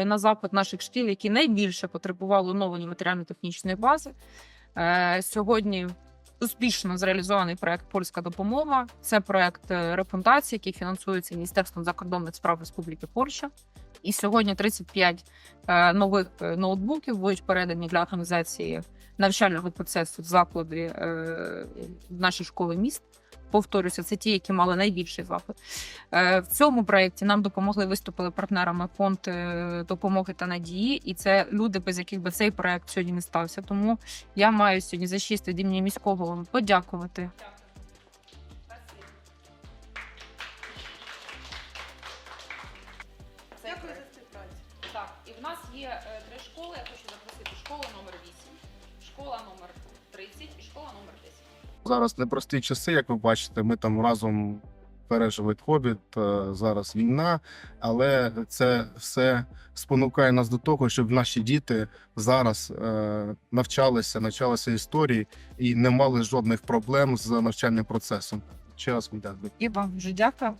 е, на запит наших шкіл, які найбільше потребували оновлення матеріально-технічної бази. Е, Сьогодні успішно зреалізований проект Польська допомога. Це проект е, рефундації, який фінансується Міністерством закордонних справ Республіки Польща. І сьогодні 35 е, нових ноутбуків будуть передані для організації навчального процесу заклади наші школи міст. Повторюся, це ті, які мали найбільший запит. Е, В цьому проєкті нам допомогли виступили партнерами фонд е, допомоги та надії, і це люди, без яких би цей проєкт сьогодні не стався. Тому я маю сьогодні за честь від імені міського голови подякувати. Дякую за співпрацю. Так, і в нас є е, три школи. Я хочу запросити школа номер 8, школа номер 30 і школа номер 10. Зараз непрості часи, як ви бачите, ми там разом пережили ковід, е, зараз війна, але це все спонукає нас до того, щоб наші діти зараз е, навчалися, навчалися історії і не мали жодних проблем з навчальним процесом. Ще раз дякую. І вам дуже дякую.